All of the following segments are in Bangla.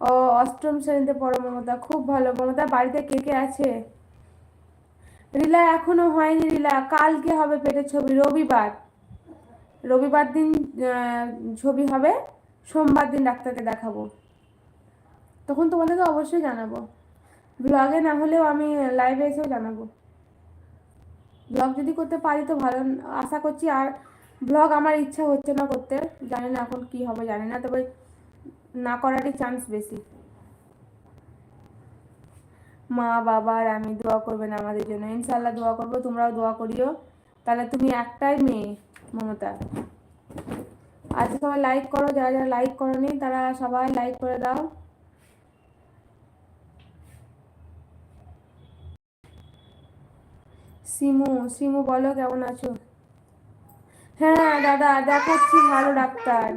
ও অষ্টম শ্রেণীতে পড়ো মমতা, খুব ভালো। মমতা, বাড়িতে কে কে আছে? রিলা এখনও হয়নি রিলা, কালকে হবে পেটের ছবি, রবিবার। রবিবার দিন ছবি হবে, সোমবার দিন ডাক্তারকে দেখাবো। তখন তোমাদেরকে অবশ্যই জানাব। ব্লগে না হলেও আমি লাইভে এসেও জানাব। ব্লগ যদি করতে পারি তো ভালো, আশা করছি আর ব্লগ আমার ইচ্ছা হচ্ছে না করতে, জানি না এখন কি হবে, জানি না। তবে না করারই চান্স বেশি। মা, বাবা আর আমি দোয়া করবেন আমাদের জন্য। ইনশাল্লাহ দোয়া করব, তোমরাও দোয়া করিও। তাহলে তুমি একটাই মেয়ে, মমতা। আজকে সবাই লাইক করো, যারা যারা লাইক করনি, তারা সবাই লাইক করে দাও। সিমু সিমু বলো কেমন আছো? হ্যাঁ দাদা দেখাচ্ছি ভালো ডাক্তার।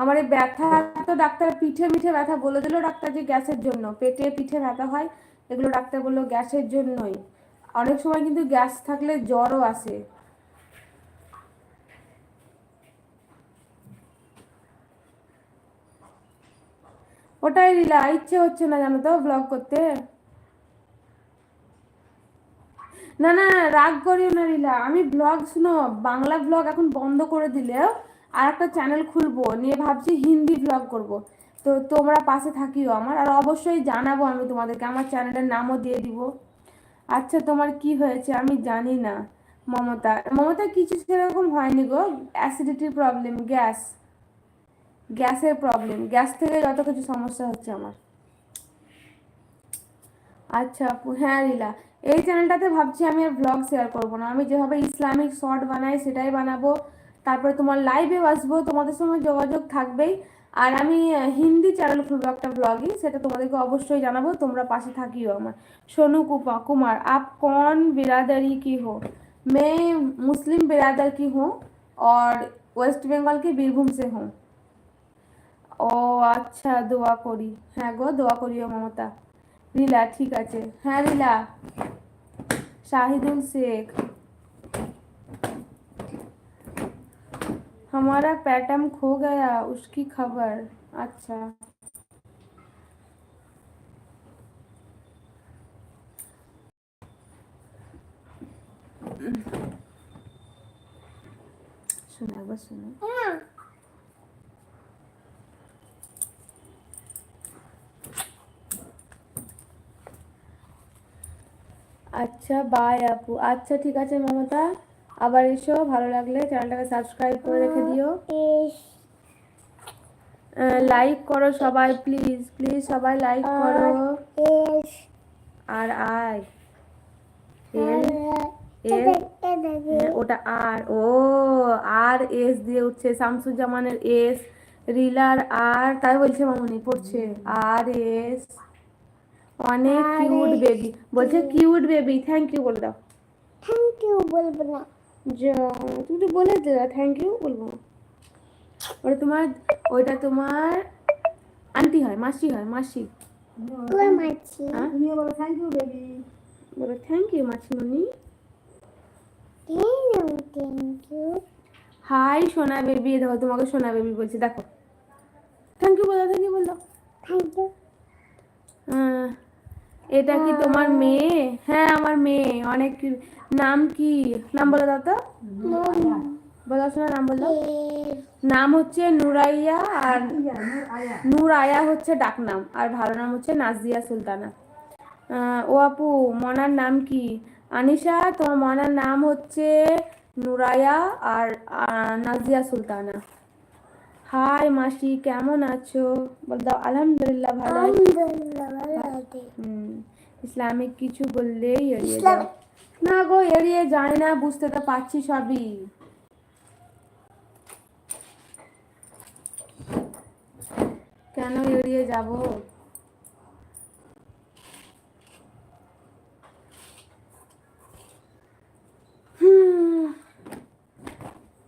আমার এই ব্যথা, তো ডাক্তার পিঠে মিঠে ব্যথা বলে দিল ডাক্তার যে গ্যাসের জন্য। পেটে পিঠে ব্যথা হয়, এগুলো ডাক্তার বলল গ্যাসের জন্যই। অনেক সময় কিন্তু গ্যাস থাকলে জ্বরও আসে। ওটাই রিলা ইচ্ছে হচ্ছে না জানো তো ব্লগ করতে? না না, রাগ করিও না রিলা। আমি ব্লগ শুনো, বাংলা ব্লগ এখন বন্ধ করে দিলেও আর একটা চ্যানেল খুলবো, নিয়ে ভাবছি হিন্দি ব্লগ করব। তো তোমরা পাশে থাকিও আমার, আর অবশ্যই জানাব আমি তোমাদেরকে, আমার চ্যানেলের নামও দিয়ে দিব। আচ্ছা তোমার কি হয়েছে? আমি জানি না, মমতা। মমতা, কিছু সেরকম হয়নি গো। অ্যাসিডিটির প্রবলেম গ্যাস গ্যাসের প্রবলেম গ্যাস থেকে যত কিছু সমস্যা হচ্ছে আমার। আচ্ছা হ্যাঁ লীলা। এই চ্যানেলটাতে ভাবছি আমি আর ব্লগ শেয়ার করব না। আমি যেভাবে ইসলামিক শর্ট বানাই, সেটাই বানাবো। তারপরে তোমার লাইভেও আসব, তোমাদের সঙ্গে যোগাযোগ থাকবেই। আর আমি হিন্দি চ্যানেল খুলবো একটা ব্লগিং সেটা তোমাদেরকে অবশ্যই জানাব, তোমরা পাশে থাকিও আমার। সোনু কুপা, কুমার, আপ কন বিরাদারি কি হো? মে মুসলিম বিরাদার কি হো? আর ওয়েস্ট বেঙ্গল কি বীরভূম সে হো। ও আচ্ছা দোয়া করি। হ্যাঁ গো, দোয়া করিও মমতা। রিলা, ঠিক আছে। হ্যাঁ রিলা। শাহিদুল শেখ। हमारा पैटर्न खो गया उसकी खबर अच्छा শোনো একবার শোনো আচ্ছা বাই আপু আচ্ছা ঠিক আছে মমতা আবার এসো ভালো লাগলে চ্যানেলটাকে সাবস্ক্রাইব করে রেখে দিও। লাইক করো সবাই প্লিজ প্লিজ সবাই লাইক করো। আর আই এল এল হ্যাঁ, ওটা আর ও আর এস দিয়ে উঠছে শামসুজ্জামানের এস রিলার আর তাই বলছে মামুনি পড়ছে আর এস। অনেক কিউট বেবি বলছে কিউট বেবি থ্যাংক ইউ বলে দাও। থ্যাংক ইউ বলব না। তুমি তো বলে থ্যাংক ইউ বলব। ওটা তোমার ওইটা তোমার আন্টি হয় মাসি হয় মাসি। হ্যাঁ? তুমিও বলো থ্যাংক ইউ বেবি বলো থ্যাংক ইউ মাসিমণি। থ্যাংক ইউ হাই সোনা বেবি দেখো তোমাকে সোনা বেবি বলছি দেখো। থ্যাংক ইউ বলো থ্যাংক ইউ বলো। থ্যাংক ইউ এটা কি তোমার মেয়ে? হ্যাঁ আমার মেয়ে। অনেক নাম কি? নাম বলে দাও তো। বলো শোনা নাম বলো। নাম হচ্ছে নুরাইয়া আর নূর আয়া হচ্ছে ডাকনাম। আর ভালো নাম হচ্ছে নাজিয়া সুলতানা। ও আপু মনার নাম কি? আনিশা তোমার মনার নাম হচ্ছে নুরাইয়া আর নাজিয়া সুলতানা। হাই মাসি কেমন আছো? বল দাও আলহামদুলিল্লাহ ভালো ইসলামিক কিছু বললেই এড়িয়ে না গো এড়িয়ে যায় না বুঝতে তো পারছি সবই। কেন এড়িয়ে যাব?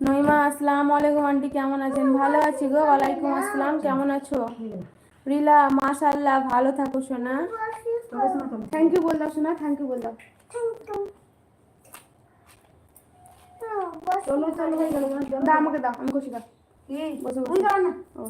নইমা আসসালামু আলাইকুম আন্টি কেমন আছেন? ভালো আছি গো ওয়ালাইকুম আসসালাম কেমন আছো? রিলা মাশাল্লাহ ভালো থাকো সোনা। থ্যাংক ইউ বললাম সোনা থ্যাংক ইউ বললাম। দাও চলো চলো দাও আমাকে দাও। আমি খুশি দাও। বসে বসে। না। ও।